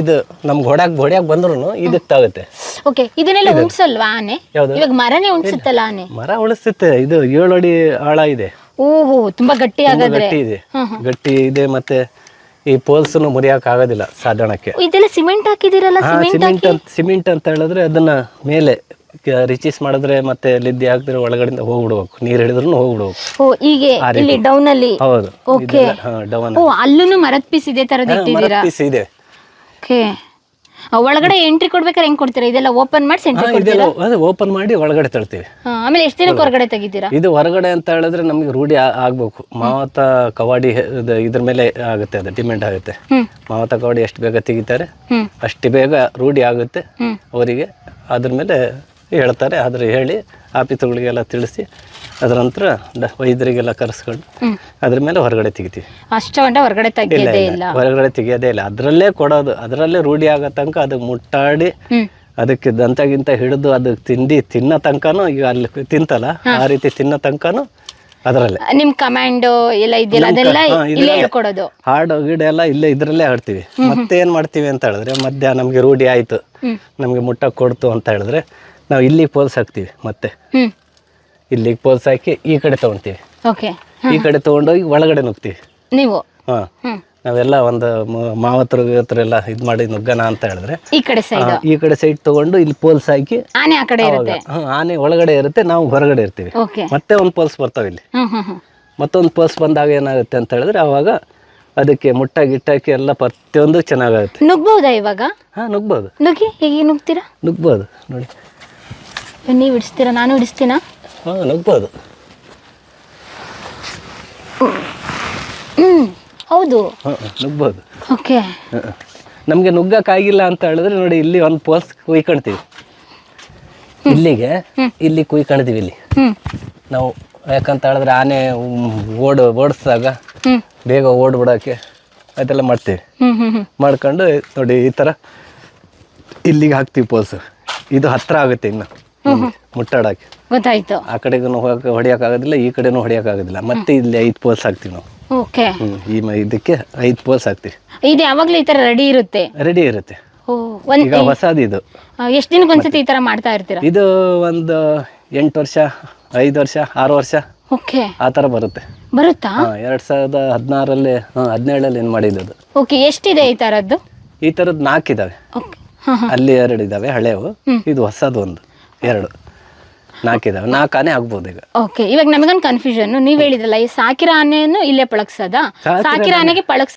ಇದು ನಮ್ ಹೊಡ್ಯಾಕ್ ಹೊಡ್ಯಾಕ್ ಬಂದ್ರು ಇದಕ್ ತಾಗುತ್ತೆ ಓಕೆ ಇದನ್ನೆಲ್ಲ ಉಣ್ಸಲ್ವಾ ಆನೆ? ಯಾವ್ದು? ಇವಾಗ ಮರನೇ ಉಣ್ಸುತ್ತಲ್ಲ ಆನೆ? ಮರ ಉಳಿಸುತ್ತೆ. ಇದು ಏಳು ಅಡಿ ಆಳ ಇದೆ. ಓಹೋ ತುಂಬಾ ಗಟ್ಟಿ ತುಂಬಾ ಆಗಾದ್ರೆ ಗಟ್ಟಿ ಇದೆ. ಗಟ್ಟಿ ಇದೆ ಮತ್ತೆ ಈ ಪೋಲ್ಸನ್ನು ಮುರಿಯಕ್ ಆಗೋದಿಲ್ಲ ಸಾಧಾರಣಕ್ಕೆ. ಇದೆಲ್ಲ ಸಿಮೆಂಟ್ ಹಾಕಿದಿರಲ್ಲ? ಹಾ ಸಿಮೆಂಟ್ ಸಿಮೆಂಟ್ ಅಂತ ಸಿಮೆಂಟ್ ಅಂತ ಹೇಳಿದ್ರೆ ಅದನ್ನ ಮೇಲೆ ರಿಚೀಸ್ ಮಾಡಿದ್ರೆ ಮತ್ತೆ ಲಿದ್ದಿ ಹಾಕಿದ್ರೆ ಒಳಗಡೆಯಿಂದ ಹೋಗ್ಬಿಡ್ಬೇಕು. ನೀರ್ ಹಿಡಿದ್ರು ಹೋಗ್ಬಿಡ್ಬೇಕು. ಓ ಹೀಗೆ ಇಲ್ಲಿ ಡೌನ್ ಅಲ್ಲಿ ಹೌದು. ಓಕೆ. ಡವನ್ ಓ ಅಲ್ಲೂ ಮರದ ಪೀಸ್ ಇದೆ ತರದ ಇಟ್ಟಿದ್ದೀರಾ? ಪೀಸ್ ಇದೆ. ಓಕೆ. ಒಳಗಡೆ ಎಂಟ್ರಿ ಕೊಡ್ಬೇಕಾದ್ರೆ ಹೆಂಗ್ ಕೊಡ್ತೀರಾ? ಇದೆಲ್ಲ ಓಪನ್ ಮಾಡಿ ಹಾ, ಸೆಂಟ್ರಿ ಇದೆಲ್ಲ ಅದು ಓಪನ್ ಮಾಡಿ ಒಳಗಡೆ ತಳ್ತೀವಿ ಆಮೇಲೆ ಎಷ್ಟು ದಿನಕ್ಕೆ ಹೊರಗಡೆ ತೆಗಿತೀರಾ? ಇದು ಹೊರಗಡೆ ಅಂತ ಹೇಳಿದ್ರೆ ನಮಗೆ ರೂಢಿ ಆ- ಆಗ್ಬೇಕು. ಮಾವತ ಕವಾಡಿ ಹೆ- ಇದು ಇದ್ರ ಮೇಲೆ ಆಗುತ್ತೆ ಅದು ಡಿಮ್ಯಾಂಡ್ ಆಗುತ್ತೆ. ಹ್ಮ್. ಮಾವತ ಕವಾಡಿ ಎಷ್ಟು ಬೇಗ ತೆಗಿತಾರೆ ಹ್ಮ್. ಅಷ್ಟು ಬೇಗ ರೂಢಿ ಆಗುತ್ತೆ. ಹ್ಮ್. ಅವರಿಗೆ ಅದ್ರ ಮೇಲೆ ಹೇಳ್ತಾರೆ ಅದ್ರ ಹೇಳಿ ಆಫೀಸುಗಳಿಗೆಲ್ಲ ತಿಳಿಸಿ ಅದರ ನಂತರ ವೈದ್ಯರಿಗೆಲ್ಲ ಕರೆಸ್ಕೊಂಡು ಅದ್ರ ಮೇಲೆ ಹೊರಗಡೆ ತೆಗಿತೀವಿ. ಅಷ್ಟೊಂದ ಹೊರಗಡೆ ತೆಗಿಯೋದೇ ಇಲ್ಲ ಹೊರಗಡೆ ತೆಗಿಯೋದೇ ಇಲ್ಲ. ಅದರಲ್ಲೇ ಕೊಡೋದು ಅದರಲ್ಲೇ ರೂಢಿ ಆಗೋ ತನಕ ಅದಕ್ಕೆ ಮುಟ್ಟಾಡಿ ಅದಕ್ಕೆ ದಂತಗಿಂತ ಹಿಡಿದು ಅದಕ್ಕೆ ತಿಂಡಿ ತಿನ್ನೋ ತನಕನೂ ಈಗ ಅಲ್ಲಿ ತಿಂತಲ್ಲ ಆ ರೀತಿ ತಿನ್ನೋ ತನಕನೂ ಅದರಲ್ಲೇ. ನಿಮ್ ಕಮಾಂಡ್ ಎಲ್ಲ ಇದೆಯಲ್ಲ ಅದೆಲ್ಲ ಇಲ್ಲೇ ಇದೆಲ್ಲ- ಹೇಳ್ಕೊಡೋದು. ಹಾಡು ಗಿಡ ಎಲ್ಲ ಇಲ್ಲೇ ಇದ್ರಲ್ಲೇ ಆಡ್ತೀವಿ ಮತ್ತೆ ಏನ್ ಮಾಡ್ತೀವಿ ಅಂತ ಹೇಳಿದ್ರೆ ಮಧ್ಯ ನಮ್ಗೆ ರೂಢಿ ಆಯ್ತು ನಮ್ಗೆ ಮುಟ್ಟ ಕೊಡ್ತು ಅಂತ ಹೇಳಿದ್ರೆ ನಾವು ಇಲ್ಲಿ ಪೋಲ್ಸ್ ಹಾಕ್ತಿವಿ ಮತ್ತೆ. ಇಲ್ಲಿಗೆ ಪೋಲ್ಸ್ ಹಾಕಿ ಈ ಕಡೆ ತಗೊಂತೀವಿ. ಓಕೆ ಈ ಕಡೆ ತಗೊಂಡೋಗಿ ಒಳಗಡೆ ನುಗ್ತೀವಿ. ನೀವು? ಹಾ. ನಾವೆಲ್ಲ ಒಂದು ಮಾವತ್ರ ಹತ್ರ ಎಲ್ಲ ಇದ್ ಮಾಡಿ ನುಗ್ಗನ ಅಂತ ಹೇಳಿದ್ರೆ. ಈ ಕಡೆ ಸೈಡ್ ಈ ಕಡೆ ಸೈಡ್ ತಗೊಂಡು ಇಲ್ಲಿ ಪೋಲ್ಸ್ ಹಾಕಿ ಆನೆ ಆ ಕಡೆ ಇರುತ್ತೆ? ಆನೆ ಒಳಗಡೆ ಇರುತ್ತೆ ನಾವು ಹೊರಗಡೆ ಇರ್ತೀವಿ. ಓಕೆ ಮತ್ತೆ ಒಂದು ಪೋಲ್ಸ್ ಬರ್ತಾವ ಇಲ್ಲಿ. ಹ್ಮ್ ಹ್ಮ್ ಹ್ಮ್. ಮತ್ತೊಂದು ಪೋಲ್ಸ್ ಬಂದಾಗ ಏನಾಗುತ್ತೆ ಅಂತ ಹೇಳಿದ್ರೆ ಅವಾಗ ಅದಕ್ಕೆ ಮುಟ್ಟ ಗಿಟ್ಟಾಕಿ ಎಲ್ಲ ಪ್ರತಿಯೊಂದು ಚೆನ್ನಾಗುತ್ತೆ ನುಗ್ಬಹುದಾ ಇವಾಗ? ನುಗ್ಬಹುದು ನುಗ್ಬೋದು. ನುಗ್ಗಿ? ಹೇಗೆ ನುಗ್ತೀರಾ? ನುಗ್ಬೋದು ನೋಡಿ. ನೀವು ಹಿಡಿಸ್ತೀರಾ? ನಾನು ಹಿಡಿಸ್ತೀನಾ? ಹಾಂ ನುಗ್ಬೋದು. ಹೌದು. ಹಾಂ ನುಗ್ಬೋದು. ಓಕೆ. ನಮಗೆ ನುಗ್ಗಕ್ಕಾಗಿಲ್ಲ ಅಂತ ಹೇಳಿದ್ರೆ ನೋಡಿ ಇಲ್ಲಿ ಒಂದು ಪೋಸ್ ಕುಯ್ಕೊಳ್ತೀವಿ ಇಲ್ಲಿಗೆ ಇಲ್ಲಿ ಕುಯ್ಕೊಳ್ತೀವಿ ಇಲ್ಲಿ. ನಾವು ಯಾಕಂತ ಹೇಳಿದ್ರೆ ಆನೆ ಓಡ್ ಓಡಿಸಿದಾಗ ಬೇಗ ಓಡ್ಬಿಡೋಕ್ಕೆ ಅದೆಲ್ಲ ಮಾಡ್ತೀವಿ. ಮಾಡ್ಕೊಂಡು ನೋಡಿ ಈ ಥರ ಇಲ್ಲಿಗೆ ಹಾಕ್ತೀವಿ ಪೋಲ್ಸ್ ಇದು ಹತ್ರ ಆಗುತ್ತೆ ಇನ್ನು. ಮುಟ್ಟಾಡಕ್ಕೆ. ಗೊತ್ತಾಯ್ತು. ಆ ಕಡೆಗೂ ಹೋಗಕ್ಕೆ ಹೊಡಿಯೋಕ್ಕಾಗೋದಿಲ್ಲ ಈ ಕಡೆನೂ ಹೊಡಿಯೋಕ್ಕಾಗೋದಿಲ್ಲ ಮತ್ತೆ ಇಲ್ಲಿ ಐದು ಪೋಲ್ಸ್ ಹಾಕ್ತೀವಿ ನಾವು. ಓಕೆ. ಈ ಮ ಇದಕ್ಕೆ ಐದು ಪೋಲ್ಸ್ ಹಾಕ್ತೀವಿ. ಇದು ಯಾವಾಗ್ಲೂ ಈ ತರ ರೆಡಿ ಇರುತ್ತೆ? ರೆಡಿ ಇರುತ್ತೆ. ಓ ಒಂದ್ ಈಗ ಹೊಸದು ಇದು. ಎಷ್ಟು ದಿನಕ್ಕೆ ಒಂದ್ಸತಿ ಈ ತರ ಮಾಡ್ತಾ ಇರ್ತೀರಾ? ಇದು ಒಂದು ಎಂಟು ವರ್ಷ ಐದು ವರ್ಷ ಆರು ವರ್ಷ ಓಕೆ. ಆ ತರ ಬರುತ್ತೆ. ಬರುತ್ತಾ? ಹಾ ಎರಡು ಸಾವಿರದ ಹದಿನಾರಲ್ಲಿ ಹಾಂ ಹದಿನೇಳಲ್ಲಿ ಏನು ಮಾಡಿದ್ದು ಅದು. ಓಕೆ ಎಷ್ಟಿದೆ ಈ ತರದ್ದು? ಈ ಥರದ್ದು ನಾಲ್ಕು ಇದ್ದಾವೆ ಓಕೆ. ಹಾ ಹಾ ಅಲ್ಲಿ ಎರಡು ಇದ್ದಾವೆ ಹಳೆವು. ಇದು ಹೊಸದು ಒಂದು ಎರಡು. ನಾಕಿದಾವೆ ನಾಲ್ಕು ಆನೆ ಆಗ್ಬೋದು ಈಗ. ಓಕೆ ಇವಾಗ ನಮಗೊಂದು ಕನ್ಫ್ಯೂಷನ್ ನೀವ್ ಹೇಳಿದ್ರಲ್ಲ ಈ ಸಾಕಿರ ಆನೆಯನ್ನು ಇಲ್ಲೇ ಪಳಗ್ಸದ? ಸಾಕಿರೋ ಸಾಕಿರ ಆನೆಗೆ ಪಳಗ್ಸ